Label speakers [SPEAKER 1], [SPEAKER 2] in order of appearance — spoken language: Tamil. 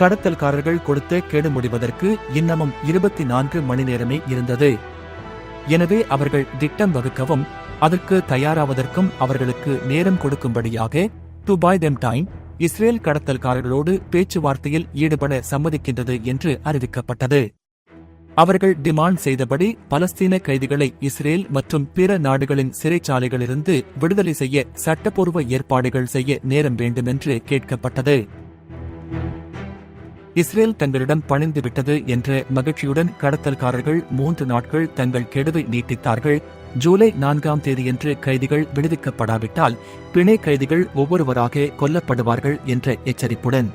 [SPEAKER 1] கடத்தல்காரர்கள் கொடுத்த கேடு முடிவதற்கு இன்னமும் இருபத்தி நான்கு மணி நேரமே இருந்தது. எனவே அவர்கள் திட்டம் வகுக்கவும் அதற்கு தயாராவதற்கும் அவர்களுக்கு நேரம் கொடுக்கும்படியாக to buy them time Israel கடத்தல்காரர்களோடு பேச்சுவார்த்தையில் ஈடுபட சம்மதிக்கின்றது என்று அறிவிக்கப்பட்டது. அவர்கள் டிமாண்ட் செய்தபடி பலஸ்தீன கைதிகளை இஸ்ரேல் மற்றும் பிற நாடுகளின் சிறைச்சாலைகளிலிருந்து விடுதலை செய்ய சட்டப்பூர்வ ஏற்பாடுகள் செய்ய நேரம் வேண்டுமென்று கேட்கப்பட்டது. இஸ்ரேல் தங்களிடம் பணிந்து விட்டது என்ற மகிழ்ச்சியுடன் கடத்தல்காரர்கள் மூன்று நாட்கள் தங்கள் கெடுவை நீட்டித்தார்கள். ஜூலை நான்காம் தேதியன்று கைதிகள் விடுவிக்கப்படாவிட்டால் பிணை கைதிகள் ஒவ்வொருவராக கொல்லப்படுவார்கள் என்ற எச்சரிப்புடன்.